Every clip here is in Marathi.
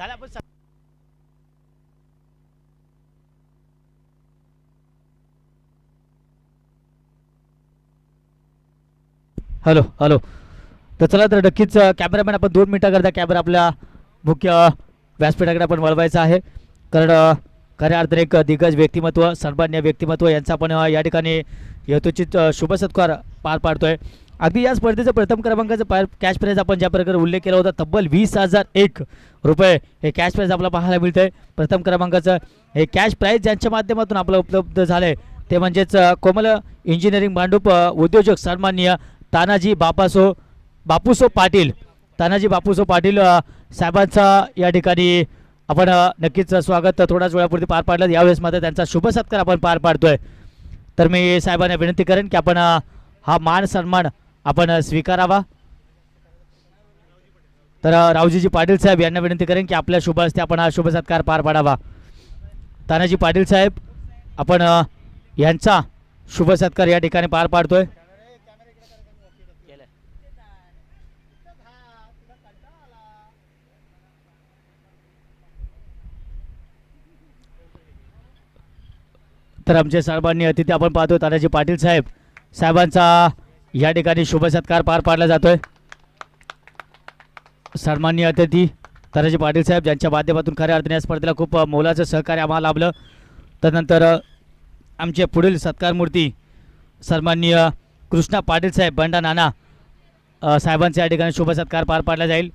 झालं पण हॅलो हॅलो. तर चला तर नक्कीच कॅमेरामॅन आपण दोन मिनटाकरता कॅमेरा आपल्या मुख्य व्यासपीठाकडे आपण वळवायचा आहे. कारण खऱ्या अर्थाने एक दिग्गज व्यक्तिमत्व सन्मान्य व्यक्तिमत्व यांचा आपण या ठिकाणी यथोचित शुभसत्कार पार पाडतोय. अगदी या स्पर्धेचं प्रथम क्रमांकाचं पाय कॅश प्राईज आपण ज्या प्रकारे उल्लेख केला होता तब्बल वीस हजार एक रुपये हे कॅश प्राईज आपल्याला पाहायला मिळतंय. प्रथम क्रमांकाचं हे कॅश प्राईज ज्यांच्या माध्यमातून आपल्याला उपलब्ध झालं आहे ते म्हणजेच कोमल इंजिनिअरिंग भांडूप उद्योजक सन्माननीय तानाजी बापासो बापूसो पाटील. तानाजी बापूसो पाटील साहेबांचा या ठिकाणी आपण नक्कीच स्वागत थोड्याच वेळापुरती पार पाडलं. यावेळेस मात्र त्यांचा शुभ सत्कार आपण पार पाडतोय. तर मी साहेबांना विनंती करेन की आपण हा मान सन्मान आपण स्वीकारावा? तर रावजीजी पाटील साहेब यांना विनंती करेन की आपल्या शुभ हस्ते आपण हा शुभ सत्कार पार पाडावा. तानाजी पाटील साहेब आपण यांचा शुभ सत्कार या ठिकाणी पार पाडतोय. तर आमचे सर्वांनी अतिथी आपण पाहतो तानाजी पाटील साहेब. साहेबांचा या ठिकाणी शुभसत्कार पार पाडला जातोय. सन्मान्य अतिथी तानाजी पाटील साहेब ज्यांच्या माध्यमातून खऱ्या अर्थाने या स्पर्धेला खूप मोलाचं सहकार्य आम्हाला लाभलं. त्यानंतर आमचे पुढील सत्कार मूर्ती सन्माननीय कृष्णा पाटील साहेब बंडा नाना अ, साहेबांचा या ठिकाणी शुभसत्कार पार पाडला जाईल.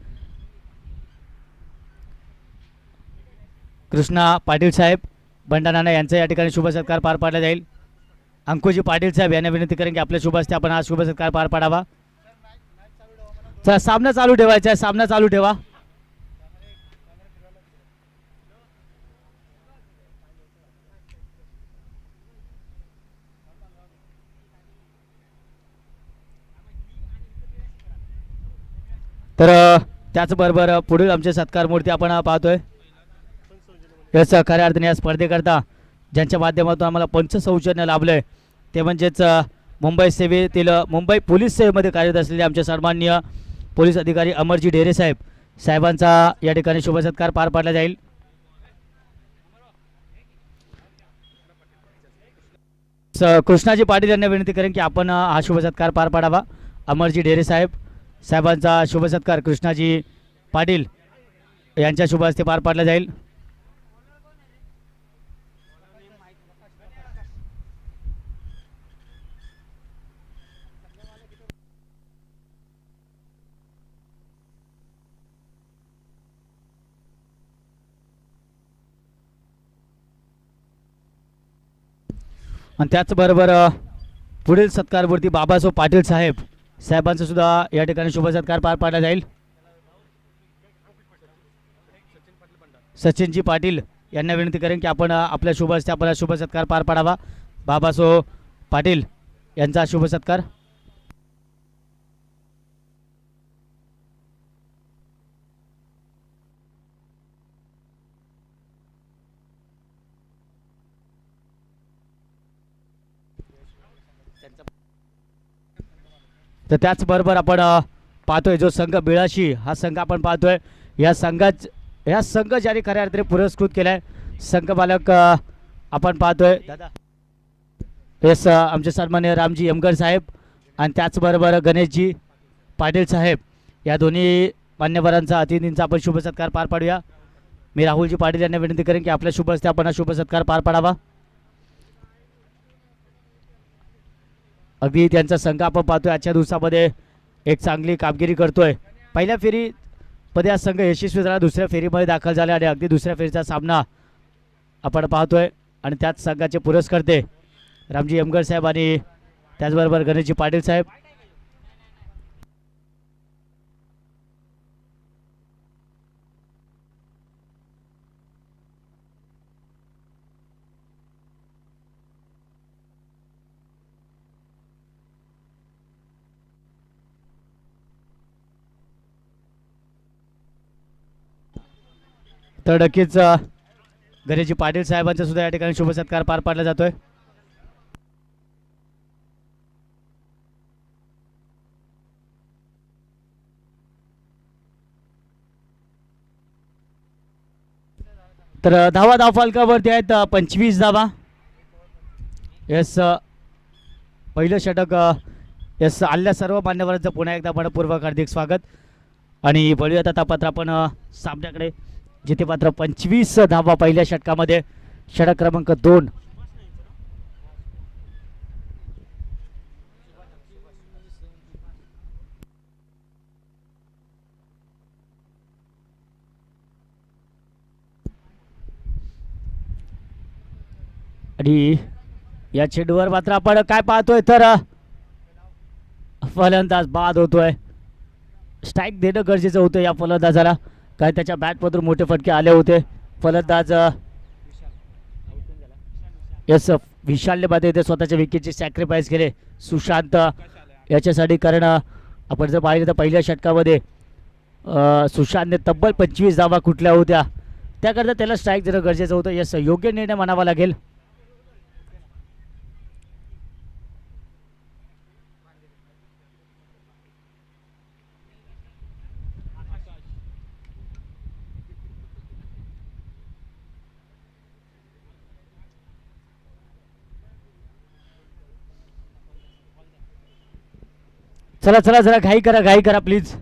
कृष्णा पाटील साहेब बंडा नाना यांचा या ठिकाणी शुभसत्कार पार पाडला जाईल. अंकुजी पाटील साहेब यांना विनंती करेन की आपल्या शुभस्ते आपण आज शुभ सत्कार पार पाडावा. चला सामना चालू ठेवायचा आहे सामना चालू ठेवा. तर त्याचबरोबर पुढील आमचे सत्कार मूर्ती आपण पाहतोय. या खऱ्या अर्थाने या स्पर्धेकरता ज्यांच्या माध्यमातून आम्हाला पंच लाभलं आहे ते म्हणजेच मुंबई सेवेतील मुंबई पोलीस सेवेमध्ये कार्यरत असलेले आमचे सन्माननीय पोलीस अधिकारी अमरजी ढेरे साहेब. साहेबांचा या ठिकाणी शुभसत्कार पार पाडला जाईल. कृष्णाजी पाटील यांना विनंती करेन की आपण हा शुभसत्कार पार पाडावा. अमरजी ढेरे साहेब साहेबांचा शुभसत्कार कृष्णाजी पाटील यांच्या शुभ हस्ते पार पाडला जाईल. आणि त्याचबरोबर पुढील सत्कारवरती बाबासाहेब पाटील साहेब. साहेबांचा सुद्धा या ठिकाणी शुभ सत्कार पार पाडला जाईल. सचिनजी पाटील यांना विनंती करेन की आपण आपल्या शुभ आपला शुभ सत्कार पार पाडावा. बाबासाहेब पाटील यांचा शुभ सत्कार. तर त्याचबरोबर आपण पाहतोय जो संघ बिळाशी हा संघ आपण पाहतोय. या संघाच या संघ ज्याने खऱ्या अर्थाने पुरस्कृत केलाय संघ बालक आपण पाहतोय. दादा. येस आमचे सन्मान्य रामजी यमगर साहेब आणि त्याचबरोबर गणेशजी पाटील साहेब. या दोन्ही मान्यवरांचा अतिथींचा आपण शुभसत्कार पार पाडूया. मी राहुलजी पाटील यांना विनंती करेन की आपल्या शुभ हस्ते आपण हा शुभसत्कार पार पाडावा. अगदी त्यांचा संघ आपण पाहतोय. आजच्या दिवसामध्ये एक चांगली कामगिरी करतोय. पहिल्या फेरी मध्ये हा संघ यशस्वी झाला. दुसऱ्या फेरीमध्ये दाखल झाला आणि अगदी दुसऱ्या फेरीचा सामना आपण पाहतोय. आणि त्याच संघाचे पुरस्कर्ते रामजी यमगर साहेब आणि त्याचबरोबर गणेशजी पाटील साहेब. तर नक्कीच अ, गणेशजी पाटील साहेबांचा सुद्धा या ठिकाणी शुभसत्कार पार पाडला जातोय. तर धावा धाव फलकावरती आहेत पंचवीस धावा. यस पहिलं षटक यस आल्या सर्व मान्यवरांचं पुन्हा एकदा मनपूर्वक हार्दिक स्वागत. आणि वळूयात आता आपण सामन्याकडे जिथे मात्र पंचवीस धावा पहिल्या षटकामध्ये. षटक क्रमांक दोन. आणि या चेंडूवर मात्र आपण काय पाहतोय तर फलंदाज बाद होतोय. स्ट्राईक देणं गरजेचं होतं या फलंदाजाला. काय त्याच्या बॅटमधून मोठे फटके आले होते. फलंदाज यस विशालने मध्ये ते स्वतःच्या विकेटचे सॅक्रिफाईस केले. सुशांत याच्यासाठी कारण आपण जर पाहिलं तर पहिल्या षटकामध्ये सुशांतने तब्बल पंचवीस धावा कुठल्या होत्या. त्याकरता त्याला स्ट्राईक देणं गरजेचं होतं. यस योग्य निर्णय म्हणावा लागेल. चला चला जरा घाई करा घाई करा प्लीज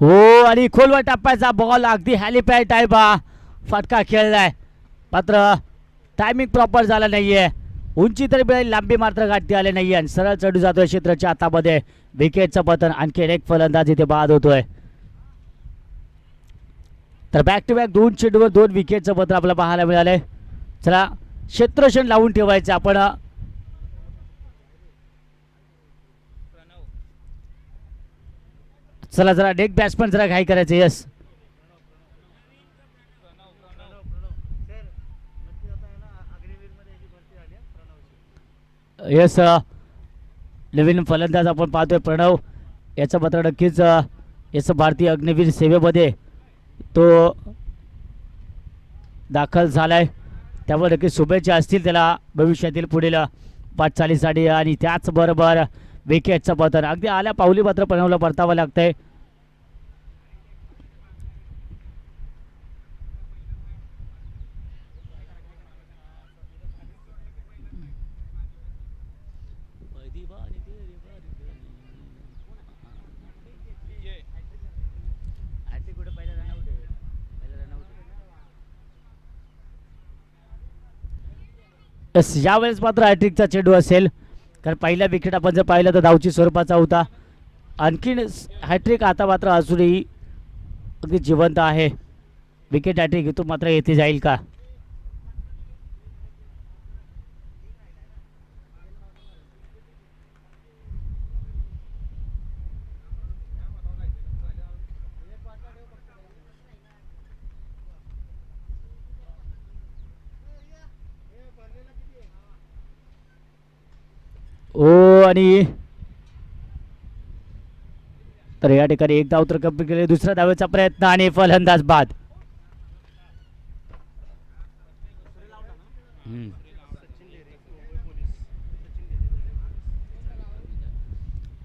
हो आणि खोलवर टप्प्याचा बॉल अगदी हॅलिपॅड टाईप हा फटका खेळलाय. मात्र टायमिंग प्रॉपर झाला नाहीये. उंची तरी मिळेल लांबी मात्र गाठती आले नाहीये. आणि सरळ चढू जातोय क्षेत्राच्या हातामध्ये विकेटचं पतन आणखी एक फलंदाज इथे बाद होतोय. तर बॅक टू बॅक दोन चेंडूवर दोन विकेटचं पत्र आपल्याला पाहायला मिळालंय. चला क्षेत्रक्षण लावून ठेवायचं आपण चला जरा डेक पण जरा घाई करायचं यस. यस नवीन फलंदाज आपण पाहतोय प्रणव. याचं मात्र नक्कीच याचं भारतीय अग्निवीर सेवेमध्ये तो दाखल झालाय. त्यामुळे नक्कीच शुभेच्छा असतील त्याला भविष्यातील पुढील वाटचालीसाठी आणि त्याचबरोबर विकेटचं पतन. अगदी आल्या पावली मात्र प्रणवला परतावं लागतंय. यस यावेळेस मात्र हॅट्रिकचा चेंडू असेल. कारण पहिल्या विकेट आपण जर पाहिलं तर धावची स्वरूपाचा होता. आणखीन हॅट्रिक आता मात्र अजूनही अगदी जिवंत आहे. विकेट हॅट्रिक इथून मात्र येथे जाईल का? आणि तर या ठिकाणी एक धाव तर कंप्लीट केले दुसऱ्या धावेचा प्रयत्न आणि फलंदाज बाद.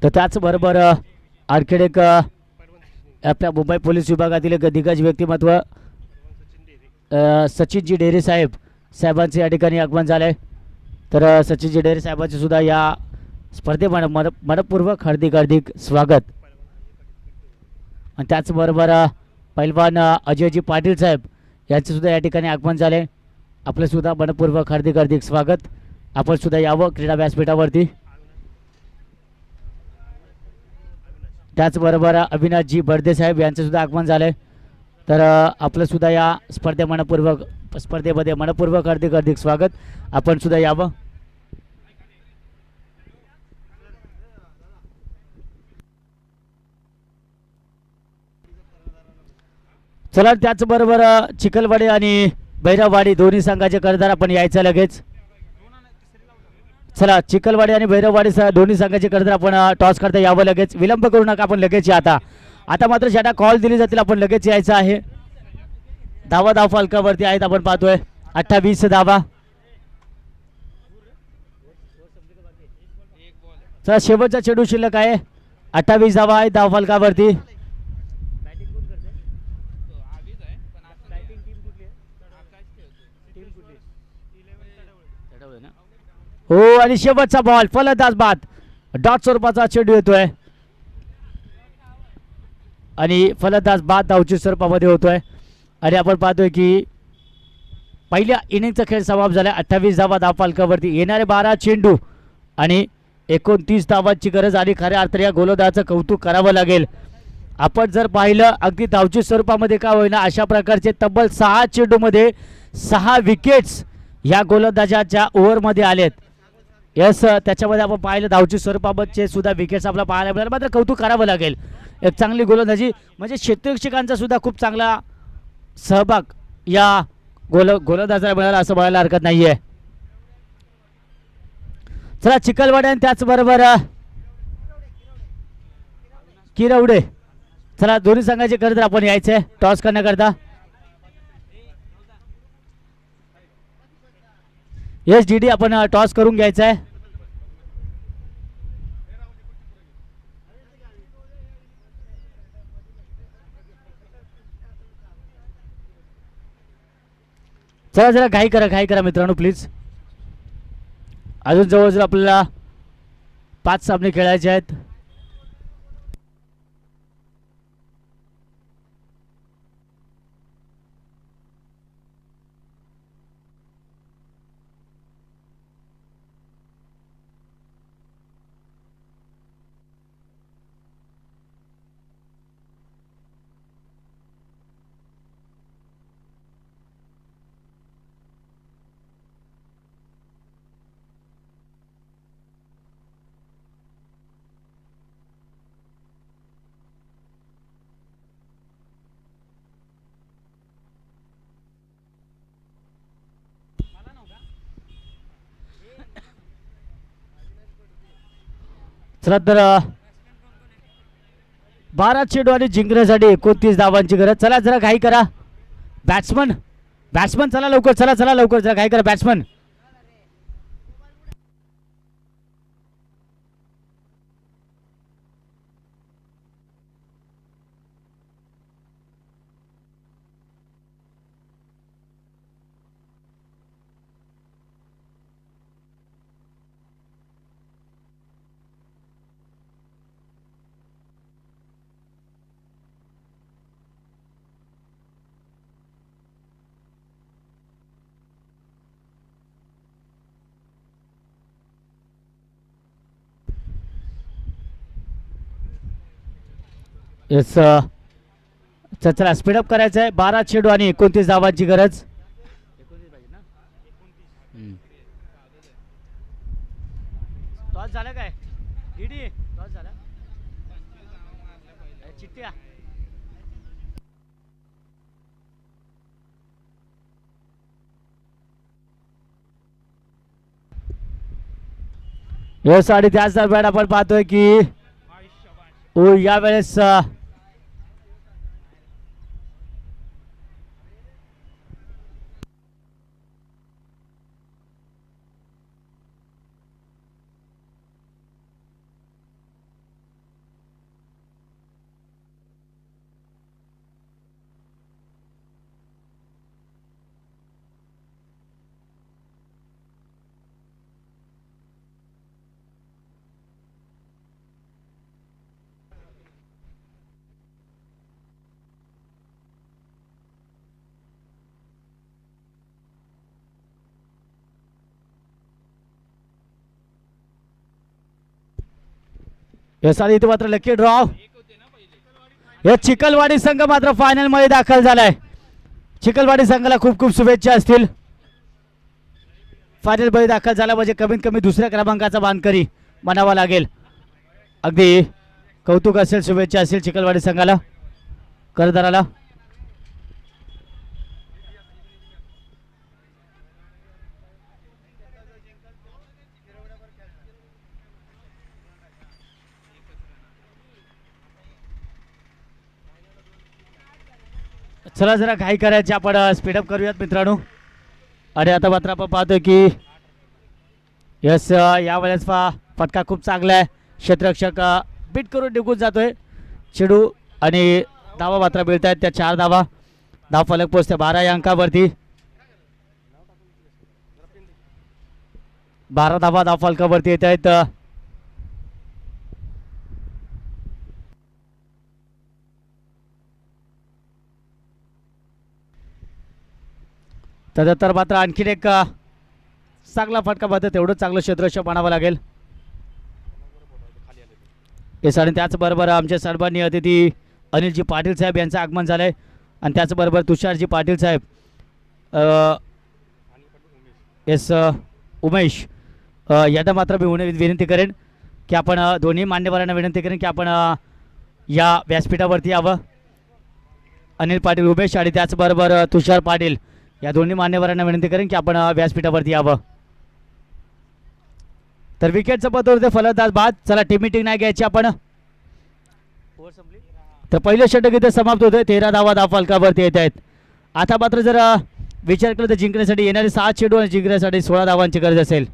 तर त्याचबरोबर आणखीन एक आपल्या मुंबई पोलीस विभागातील एक दिग्गज व्यक्तिमत्व सचिनजी डेरे साहेब साहेबांचे या ठिकाणी आगमन झालं आहे तर सचिनजी डेरे साहेबांचे सुद्धा या स्पर्धे मन मनपूर्वक हार्दिक हार्दिक स्वागत. आणि त्याचबरोबर पैलवान अजयजी पाटील साहेब यांचेसुद्धा या ठिकाणी आगमन झाले. आपलंसुद्धा मनपूर्वक हार्दिक हार्दिक स्वागत. आपणसुद्धा यावं क्रीडा व्यासपीठावरती. त्याचबरोबर अ, अविनाशजी बर्दे साहेब आगमन झालं. तर आपलंसुद्धा या स्पर्धे मनपूर्वक स्पर्धेमध्ये मनपूर्वक हार्दिक हार्दिक स्वागत. आपणसुद्धा यावं. चला त्याचबरोबर चिखलवाडी आणि भैरववाडी दोन्ही संघाचे कर्जदार आपण यायचं लगेच. चला चिखलवाडी आणि भैरववाडी दोन्ही संघाचे कर्जदार आपण टॉस करता यावं लगेच. विलंब करू नका आपण लगेच या आता. आता मात्र ज्यांना कॉल दिली जातील आपण लगेच यायचं आहे. धावा धाव फलकावरती आहेत आपण पाहतोय. अठ्ठावीस धावा. चला शेवटचा चेडू शिल्लक आहे. अठ्ठावीस धावा आहे धाव फलकावरती. हो आणि शेवटचा बॉल फलंदाज बाद. डॉट स्वरूपाचा चेंडू येतोय. आणि फलंदाज बाद धावची स्वरूपामध्ये होतोय. आणि आपण पाहतोय की पहिल्या इनिंगचा खेळ समाप्त झाला. अठ्ठावीस धावा धावपालकावरती येणारे बारा चेंडू आणि एकोणतीस धावांची गरज आणि खऱ्या अर्थाने या गोलंदाजाचं कौतुक करावं लागेल. आपण जर पाहिलं अगदी धावची स्वरूपामध्ये का होईना अशा प्रकारचे तब्बल सहा चेंडूमध्ये सहा विकेट्स या गोलंदाजाच्या ओव्हरमध्ये आलेत. यस त्याच्यामध्ये आपण पाहिलं धावची स्वरूपाबाबतचे सुद्धा विकेट्स आपल्याला पाहायला मिळाले. मात्र कौतुक करावं लागेल. एक चांगली गोलंदाजी म्हणजे क्षेत्ररक्षकांचा सुद्धा खूप चांगला सहभाग या गोल गोलंदाजाला मिळाला असं म्हणायला हरकत नाही आहे चला चिखलवाडी आणि त्याचबरोबर किरवडे. चला दोन्ही संघाचे खरं तर आपण यायचंय टॉस करण्याकरता. येस डी डी आपण टॉस करून घ्यायचा आहे. चला जरा घाई करा घाई करा मित्रांनो प्लीज अजून जवळजवळ आपल्याला पाच सामने खेळायचे आहेत. चला तर बारा चेडू आणि जिंकण्यासाठी एकोणतीस धावांची गरज. चला जरा घाई करा. बॅट्समन बॅट्समन चला लवकर चला चला लवकर जरा घाई करा बॅट्समन येस चला स्पीडअप करायचं आहे. बारा चेडू आणि एकोणतीस धावांची गरज. टॉस झालं काय? डीडी टॉस झाला? येस आणि त्याच दरम्यान आपण पाहतोय की या यावेळेस अ, येस इथे मात्र लकी ड्रॉ या चिखलवाडी संघ मात्र फायनलमध्ये दाखल झालाय. चिखलवाडी संघाला खूप खूप शुभेच्छा असतील. फायनलमध्ये दाखल झाला म्हणजे कमीत कमी दुसऱ्या क्रमांकाचा मानकरी म्हणावा लागेल. अगदी कौतुक असेल शुभेच्छा असेल चिखलवाडी संघाला करदाराला चला जरा घाई करायचे आपण स्पीडअप करूयात मित्रांनो. आणि आता मात्र आपण पाहतोय की यस यावेळेस पा फटका खूप चांगला आहे. क्षेत्ररक्षक बीट करून निघून जातोय. चेडू आणि धावा मात्र मिळत आहेत त्या चार धावा. धाव फलक पोचते बारा या अंकावरती. बारा धावा धाव फलकावरती येत आहेत त्यानंतर मात्र आणखीन एक चांगला फटका मात्र तेवढं चांगलं क्षेत्ररक्षण म्हणावं लागेल. येस आणि त्याचबरोबर आमचे सन्माननीय अतिथी अनिलजी पाटील साहेब यांचं आगमन झालं आहे आणि त्याचबरोबर तुषारजी पाटील साहेब येस उमेश यांना मात्र मी विन- विनंती करेन की आपण दोन्ही मान्यवरांना विनंती करेन की आपण या व्यासपीठावरती यावं. अनिल पाटील उमेश आणि त्याचबरोबर तुषार पाटील या दोन्ही मान्यवरांना विनंती करेन की आपण व्यासपीठावरती यावं. तर विकेटचं पद होते फलंदाज बाद. चला टीम मिटिंग नाही घ्यायची आपण. तर पहिलं षटक इथे समाप्त होते तेरा धावा धाव फलकावरती येत आहेत. आता मात्र जर विचार केला तर जिंकण्यासाठी येणारे सात चेंडू आणि जिंकण्यासाठी सोळा धावांची गरज असेल.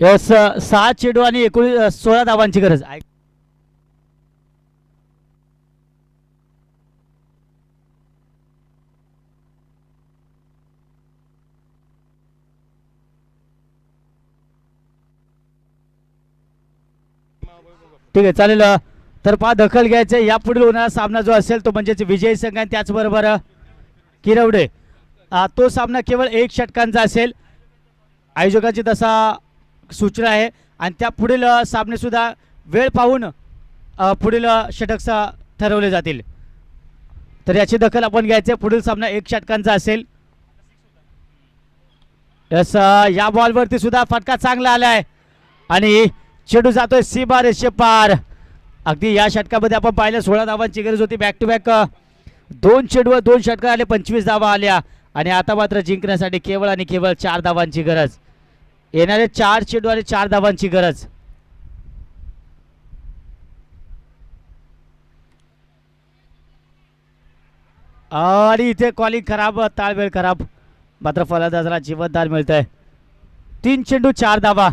यस अ, सहा चेडू आणि एकोणीस सोळा धावांची गरज. आहे ठीक आहे चालेल तर पहा दखल घ्यायचं यापुढील होणारा सामना जो असेल तो म्हणजेच विजयी संघ आणि त्याचबरोबर किरवडे. तो सामना केवळ एक षटकांचा असेल. आयोजकाची तसा सूचना आहे. आणि त्या पुढील सामनेसुद्धा वेळ पाहून पुढील षटक ठरवले जातील. तर याची दखल आपण घ्यायचे. पुढील सामना एक षटकांचा असेल. यस या बॉलवरती सुद्धा फटका चांगला आला आहे आणि चेडू जातोय सीमा रेषे पार. अगदी या षटकामध्ये आपण पाहिलं सोळा धावांची गरज होती बॅक टू बॅक दोन चेडूवर दोन षटकं आले पंचवीस धावा आल्या. आणि आता मात्र जिंकण्यासाठी केवळ आणि केवळ चार धावांची गरज. येणारे चार चेंडू आणि चार धावांची गरज. आणि इथे कॉलिंग खराब ताळमेळ खराब. मात्र फलंदाजाला जीवनदान मिळत आहे तीन चेंडू चार धावा.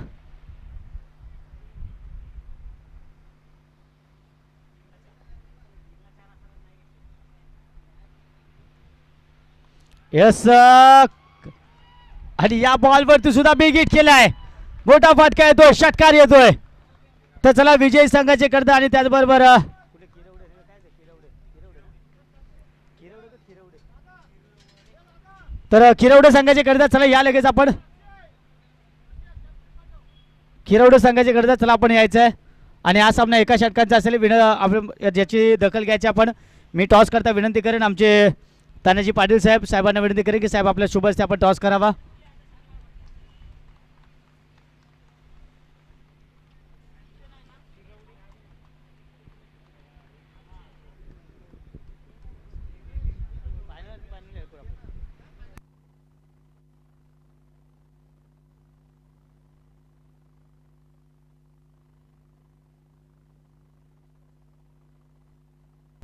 यस आणि या बॉलवरती सुद्धा बिग केला आहे मोठा फटका येतोय षटकार येतोय. तर चला विजयी संघाचे करता आणि त्याचबरोबर तर किरवडे संघाचे करता चला या लगेच आपण. किरवडे संघाचे करता चला आपण यायचं आहे आणि हा सामना एका षटकांचा असेल विन आपण ज्याची दखल घ्यायची आपण. मी टॉस करता विनंती करेन आमचे तानाजी पाटील साहेब साहेबांना विनंती करेन की साहेब आपल्या शुभ आपण टॉस करावा.